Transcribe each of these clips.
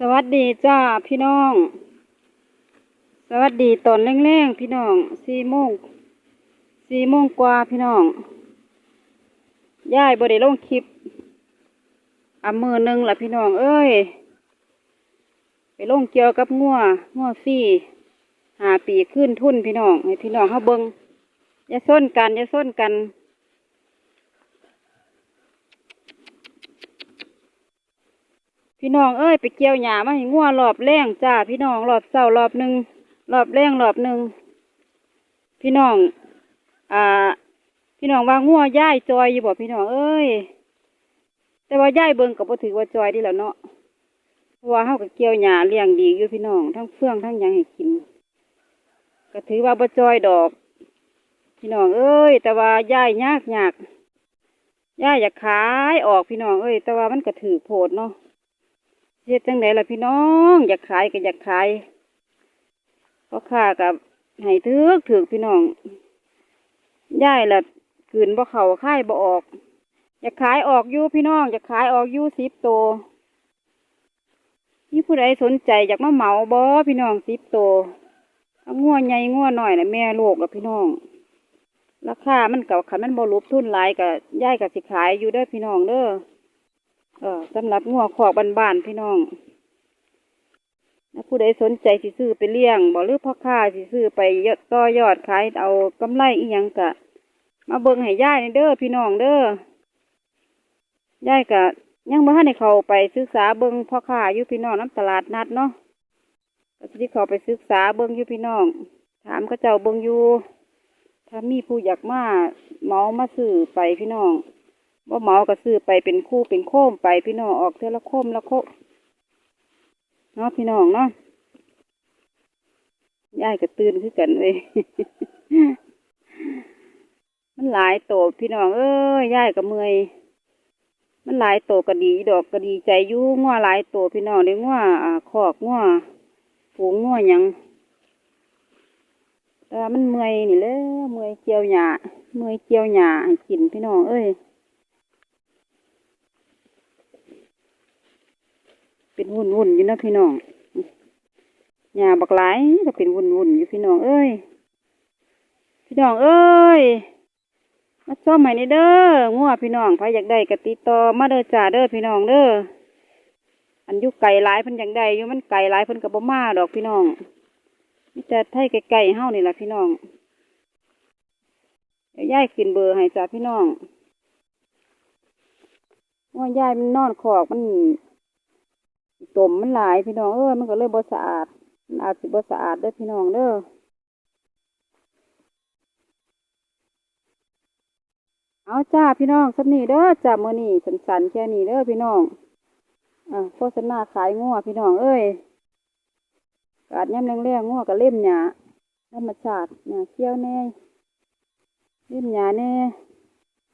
สวัสดีจ้าพี่น้อง สวัสดีตอนแรงๆพี่น้องสี่โมงสี่โมงกว่าพี่น้องย่ายบไดลงคลิปอะมือหนึ่งละพี่น้อง เอ้ย ไปลงเกี่ยวกับงัวงัวฟรี่หาปีขึ้นทุ่นพี่น้องให้พี่น้องเขาเบิงอย่าส้นกันอย่าส้นกัน พี่น้องเอ้ยไปเกี่ยวหญ้ามาให้งัวรอบแรงจ้าพี่น้องรอบเศร้ารอบหนึ่งรอบแรงรอบหนึ่งพี่น้อง อ่า พี่น้องว่างัวย่ายจอยอยู่บ่พี่น้องเอ้ยแต่ว่าย่ายเบิ่งกับบ่ถือว่าจอยดีแล้วเนาะเพราะว่าเฮากับเกี่ยวหญ้าเลี้ยงดีอยู่พี่น้องทั้งเฟื่องทั้งยังให้กินก็ถือว่าบ่จอยดอก พี่น้องเอ้ย แต่ว่าย่ายยากยากย่ายอยากขายออกพี่น้องเอ้ย แต่ว่ามันก็ถือโพดเนาะ เฮ็ดจังไดล่ะพี่น้อง อยากขายก็อยากขายพ่อค้ากับให้ถึกถึกพี่น้องย่ายละกืนบ่เข้าค่ายบ่ออก อยากขายออกอยู่พี่น้อง อยากขายออกอยู่สิบโตวมีผู้ใดสนใจอยากมาเหมาบ่พี่น้องสิบโตวงัวใหญ่งัวน้อยน่ะแม่ลูกละพี่น้อง ราคามันเก่าขันมันบ่ลุบทุนหลายก็ย่ายก็สิขายอยู่เด้อพี่น้องเด้อ เออสำหรับงัวขอกบ้านๆพี่น้องถ้าผู้ใดสนใจสิซื้อไปเลี้ยงบ่หรือพ่อค้าสิซื้อไปยอดต่อยอดขายเอากำไรอีหยังกะ มาเบิ่งให้ย่ายนี่เด้อพี่น้องเด้อย่ายกะ ยังบ่ทันได้เขาไปศึกษาเบิ่งพ่อค้าอยู่พี่น้องน้ำตลาดนัดเนาะก็สิเขาไปศึกษาเบิ่งอยู่พี่น้อง ถามเขาเจ้าเบิ่งอยู่ถ้ามีผู้อยากมาเมามาซื้อไปพี่น้อง ว่าเหมาก็ซื้อไปเป็นคู่เป็นโค้มไปพี่น้องออกเท่าละโค้มละโคเนาะพี่น้องเนาะยายก็ตื่นคือกันเลยมันหลายโตพี่น้องเอ้ยยายก็เมื่อยมันหลายโตก็ดีดอกก็ดีใจยู่งัวหลายโตพี่น้องได้งัวอ่าคอกงัวฝูงงัวหยังแต่มันเมื่อยนี่เลยเมื่อยเกี่ยวหญ้าเมื่อยเกี่ยวหญ้ากินพี่น้องเอ้ย เป็นวุ่นวุ่นอยู่นะพี่น้องหญ้าบักหลายก็เป็นวุ่นวุ่นอยู่พี่น้องเอ้ย พี่น้องเอ้ย มาซ่อมใหม่นี่เด้องัวพี่น้องใครอยากได้กติต่อมาเด้อจ่าเด้อพี่น้องเด้อ อันยุไก่หลายเพิ่นอยากได้อยู่มันไก่หลายเพิ่นก็บ่มาดอกพี่น้องมีแต่ไทยไก่ๆเฮานี่แหละพี่น้องเดี๋ยวย้ายขึ้นเบอร์ให้จ้าพี่น้องว่ายายมันนอนขอกมัน ตมมันหลายพี่น้องเอ้ยมันก็เลยบ่สะอาดมันอาจสิบ่สะอาดเด้อพี่น้องเด้อเอาจ้าพี่น้องสักนี้เด้อจ้ามือนี้สันๆแค่นี้เด้อพี่น้องอ่าโฆษณาขายงัวพี่น้องเอ้ยกาดย่ำแรงๆงัวก็เล่มหญ้าธรรมชาติหญ้าเขี้ยวแน่เล่มหญ้าแน่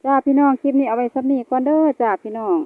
จ้าพี่น้องคลิปนี้เอาไว้สักนี้ก่อนเด้อจ้าพี่น้อง